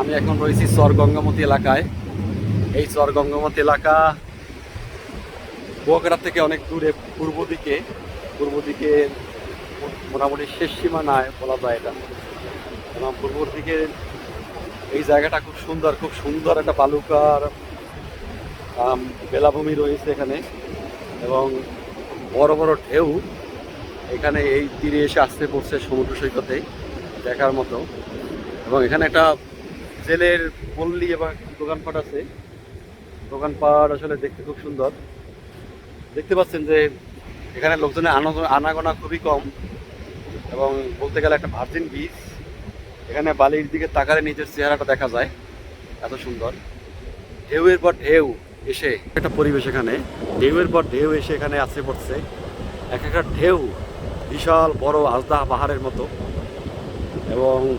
আমি এখন রয়েছি চর গঙ্গামতি এলাকায়। এই চর গঙ্গামতি এলাকা কুয়াকাটা থেকে অনেক দূরে, পূর্ব দিকে। পূর্ব দিকে মোটামুটি শেষ সীমানায় বলা যায় এটা। এবং পূর্ব দিকে এই জায়গাটা খুব সুন্দর খুব সুন্দর একটা বালুকার বেলাভূমি রয়েছে এখানে। এবং বড় বড় ঢেউ এখানে এই তীরে এসে আসতে পড়ছে সমুদ্র সৈকতে দেখার মতো। এবং এখানে একটা জেলের পল্লী এবং দোকানপাট আছে। দোকানপাট আসলে দেখতে খুব সুন্দর। দেখতে পাচ্ছেন যে এখানে লোকজনের আনা- আনাগোনা খুবই কম এবং বলতে গেলে একটা ভার্জিন বিচ এখানে বালির দিকে তাকালে নিজের চেহারাটা দেখা যায়, এত সুন্দর। ঢেউয়ের পর ঢেউ এসে একটা পরিবেশ এখানে। ঢেউয়ের পর ঢেউ এসে এখানে আসে পড়ছে। এক একটা ঢেউ বিশাল বড় আজদা পাহাড়ের মতো। এবং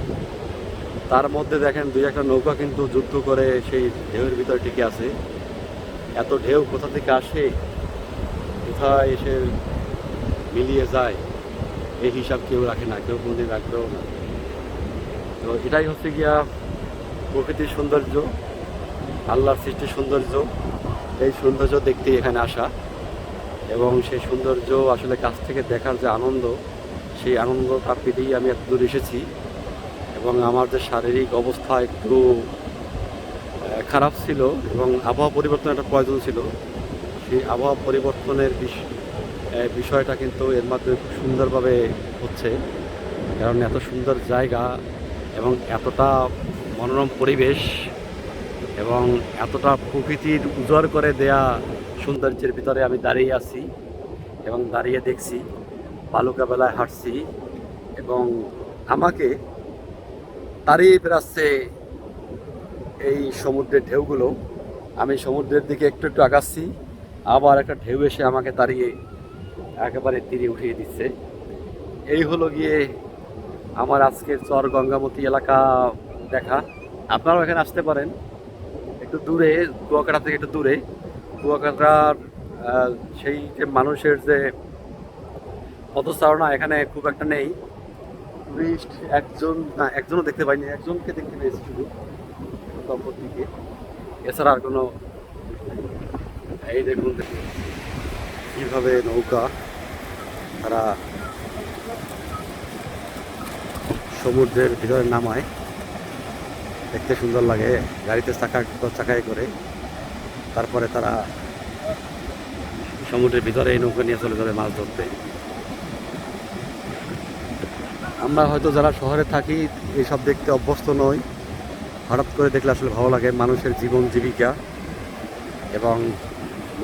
তার মধ্যে দেখেন দুই একটা নৌকা কিন্তু যুদ্ধ করে সেই ঢেউয়ের ভিতরে টিকে আছে। এত ঢেউ কোথা থেকে আসে? কোথায় এসে মিলিয়ে যায়? এই হিসাব কেউ রাখে না, কেউ কোনোদিন রাখবেও না। তো এটাই হচ্ছে গিয়া প্রকৃতির সৌন্দর্য, আল্লাহর সৃষ্টির সৌন্দর্য। এই সৌন্দর্য দেখতে এখানে আসা। এবং সেই সৌন্দর্য আসলে কাছ থেকে দেখার যে আনন্দ, সেই আনন্দ আনন্দটা পেতেই আমি এত দূর এসেছি। এবং আমার যে শারীরিক অবস্থা একটু খারাপ ছিল এবং আবহাওয়া পরিবর্তন একটা প্রয়োজন ছিল, সেই আবহাওয়া পরিবর্তনের বিষ- বিষয়টা কিন্তু এর মাধ্যমে খুব সুন্দরভাবে হচ্ছে। কারণ এত সুন্দর জায়গা এবং এতটা মনোরম পরিবেশ এবং এতটা প্রকৃতির উজাড় করে দেয়া সৌন্দর্যের ভিতরে আমি দাঁড়িয়ে আছি এবং দাঁড়িয়ে দেখছি বালুকা বেলায় হাঁটছি এবং আমাকে তাড়িয়ে বেড়াচ্ছে এই সমুদ্রের ঢেউগুলো। আমি সমুদ্রের দিকে একটু একটু আগাচ্ছি, আবার একটা ঢেউ এসে আমাকে তাড়িয়ে একেবারে তীরে উঠিয়ে দিচ্ছে। এই হলো গিয়ে আমার আজকের চর গঙ্গামতী এলাকা দেখা। আপনারাও এখানে আসতে পারেন, একটু দূরে, কুয়াকাটা থেকে একটু দূরে। কুয়াকাটার সেই যে মানুষের যে পদচারণা এখানে খুব একটা নেই। টুরিস্ট একজন, না, একজনও দেখতে পাইনি, একজনকে দেখতে পেয়েছি শুধু দিকে এছাড়া আর কোনো এই দেখুন কীভাবে নৌকা তারা সমুদ্রের ভিতরে নামায়। দেখতে সুন্দর লাগে, গাড়িতে চাকা চাকায় করে। তারপরে তারা সমুদ্রের ভিতরে এই নৌকা নিয়ে চলে যাবে মাছ ধরতে। আমরা হয়তো যারা শহরে থাকি এসব দেখতে অভ্যস্ত নই। হঠাৎ করে দেখলে আসলে ভালো লাগে মানুষের জীবন জীবিকা এবং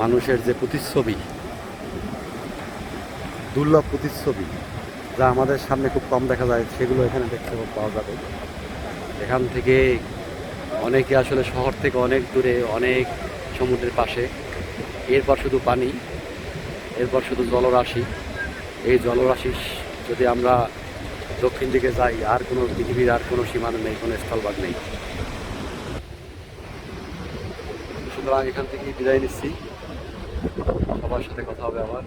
মানুষের যে প্রতিচ্ছবি, দুর্লভ প্রতিচ্ছবি যা আমাদের সামনে খুব কম দেখা যায়, সেগুলো এখানে দেখতে পাওয়া যাবে। এখান থেকে অনেকে আসলে শহর থেকে অনেক দূরে, অনেক সমুদ্রের পাশে। এরপর শুধু পানি, এরপর শুধু জলরাশি। এই জলরাশি যদি আমরা দক্ষিণ দিকে যাই, আর কোনো পৃথিবীর আর কোনো সীমানা নেই, কোনো স্থলভাগ নেই। সুতরাং এখান থেকে বিদায় নিচ্ছি। সবার সাথে কথা হবে আবার।